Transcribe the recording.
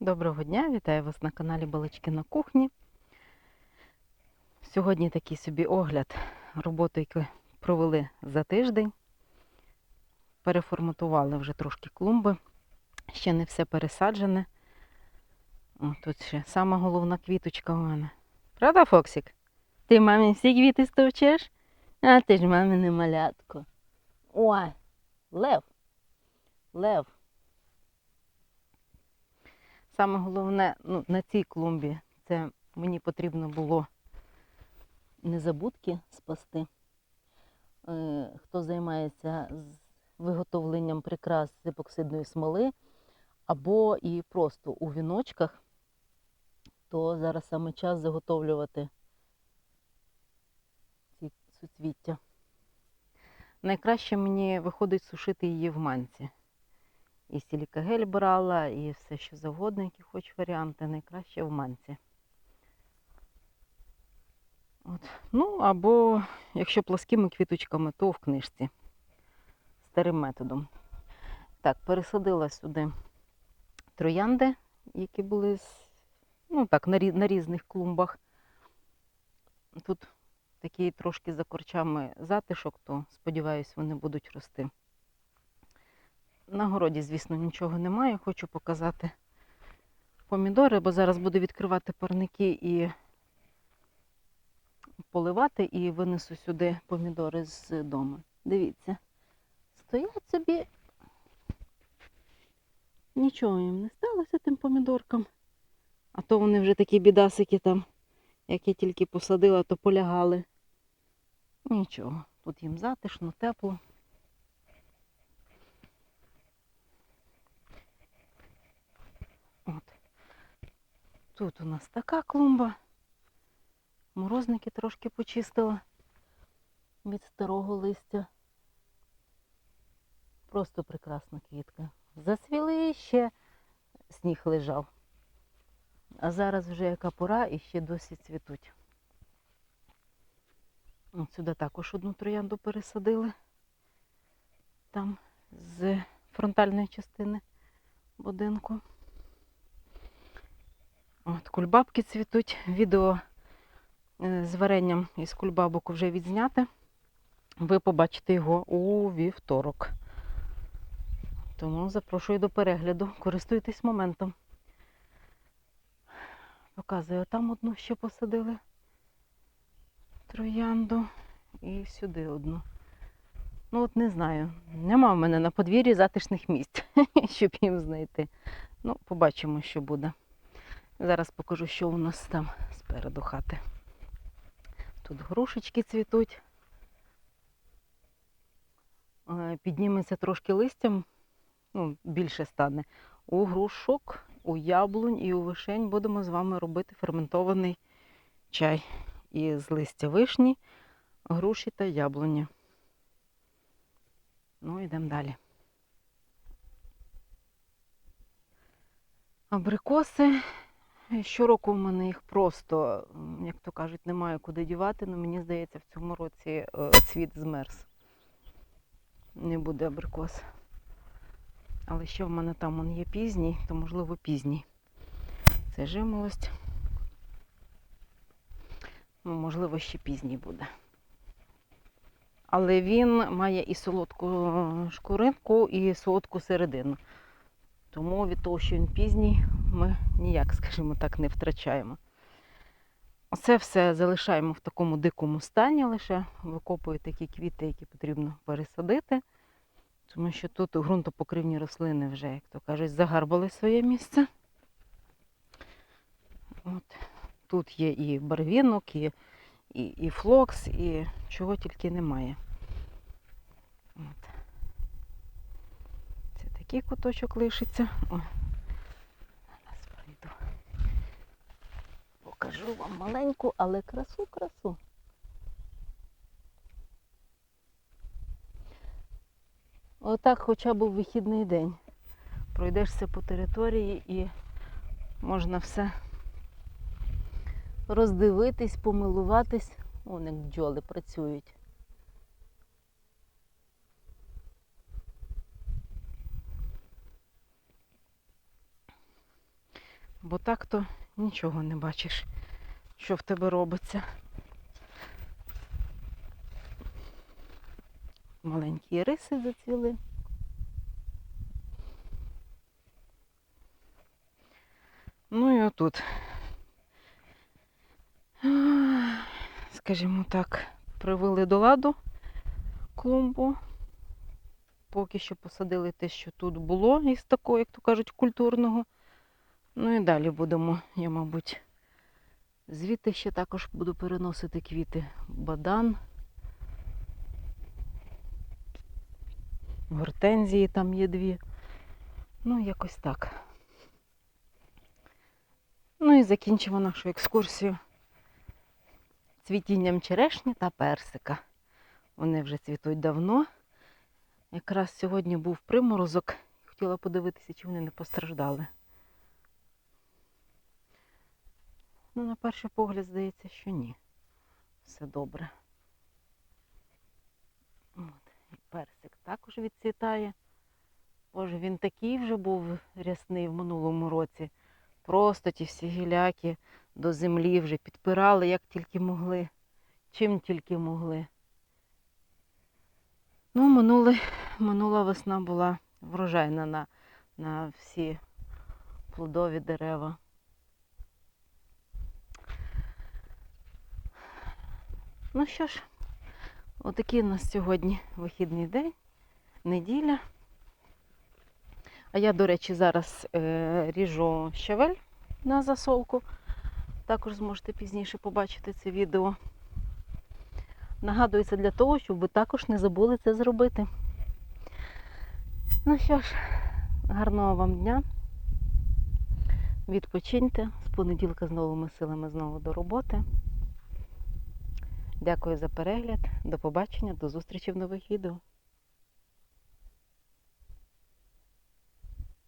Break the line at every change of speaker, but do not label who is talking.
Доброго дня, вітаю вас на каналі Балачки на кухні. Сьогодні такий собі огляд роботи, яку провели за тиждень. Переформатували вже трошки клумби. Ще не все пересаджене. О, тут ще сама головна квіточка у мене. Правда, Фоксик? Ти мамі всі квіти стовчеш? А ти ж мамине малятко. Ой, лев. Лев. Саме головне ну, на цій клумбі це мені потрібно було незабудки спасти. Е, Хто займається виготовленням прикрас з епоксидної смоли або і просто у віночках, то зараз саме час заготовлювати ці суцвіття. Найкраще мені виходить сушити її в манці. І сілікагель брала, і все що завгодно, які хоч варіанти, найкраще в манці. От. Ну, або якщо плоскими квіточками, то в книжці. Старим методом. Так, пересадила сюди троянди, які були ну, так, на, рі- на різних клумбах. Тут такий трошки за корчами затишок, то сподіваюсь, вони будуть рости. На городі, звісно, нічого немає. Хочу показати помідори, бо зараз буду відкривати парники і поливати, і винесу сюди помідори з дому. Дивіться, стоять собі. Нічого їм не сталося тим помідоркам. А то вони вже такі бідасики там, як я тільки посадила, то полягали. Нічого, тут їм затишно, тепло. От. Тут у нас така клумба. Морозники трошки почистила від старого листя. Просто прекрасна квітка. Зацвіли ще сніг лежав. А зараз вже яка пора і ще досі цвітуть. От сюди також одну троянду пересадили. Там з фронтальної частини будинку. От, кульбабки цвітуть. Відео е, з варенням із кульбабок вже відзняте. Ви побачите його у вівторок. Тому запрошую до перегляду. Користуйтесь моментом. Показую, там одну ще посадили троянду і сюди одну. Ну от не знаю. Нема в мене на подвір'ї затишних місць, щоб їм знайти. Ну, побачимо, що буде. Зараз покажу, що у нас там спереду хати. Тут грушечки цвітуть. Е, Підніметься трошки листям, ну, більше стане. У грушок, у яблунь і у вишень будемо з вами робити ферментований чай із листя вишні, груші та яблуні. Ну, йдемо далі. Абрикоси. Щороку в мене їх просто, як то кажуть, немає куди дівати, але мені здається, в цьому році е, цвіт змерз. Не буде абрикос. Але ще в мене там он є пізній, то можливо пізній. Це жимолость. Ну, можливо, ще пізній буде. Але він має і солодку шкуринку, і солодку середину. Тому від того, що він пізній, ми ніяк, скажімо так, не втрачаємо. Оце все залишаємо в такому дикому стані лише. Викопую такі квіти, які потрібно пересадити. Тому що тут ґрунтопокривні рослини вже, як то кажуть, загарбали своє місце. От. Тут є і барвінок, і, і, і флокс, і чого тільки немає. От. Це такий куточок лишиться. О. Зараз пройду. Покажу вам маленьку, але красу-красу. Отак хоча б вихідний день. Пройдешся по території і можна все роздивитись, помилуватись. Вон як бджоли працюють. Бо так то нічого не бачиш, що в тебе робиться. Маленькі риси зацвіли. Ну і отут. Скажімо так, привели до ладу клумбу. Поки що посадили те, що тут було із такого, як то кажуть, культурного. Ну і далі будемо, я, мабуть, звідти ще також буду переносити квіти. Бадан. Гортензії там є дві. Ну, якось так. Ну і закінчимо нашу екскурсію цвітінням черешні та персика. Вони вже цвітуть давно. Якраз сьогодні був приморозок. Хотіла подивитися, чи вони не постраждали. Ну, на перший погляд здається, що ні. Все добре. От. І персик також відцвітає. Боже, він такий вже був рясний в минулому році. Просто ті всі гіляки до землі вже підпирали, як тільки могли, чим тільки могли. Ну, минуле, минула весна була врожайна на, на всі плодові дерева. Ну що ж, отакий у нас сьогодні вихідний день, неділя. А я, до речі, зараз е, ріжу щавель на засолку. Також зможете пізніше побачити це відео. Нагадую це для того, щоб ви також не забули це зробити. Ну що ж, гарного вам дня. Відпочиньте. З понеділка з новими силами знову до роботи. Дякую за перегляд. До побачення, до зустрічі в нових відео.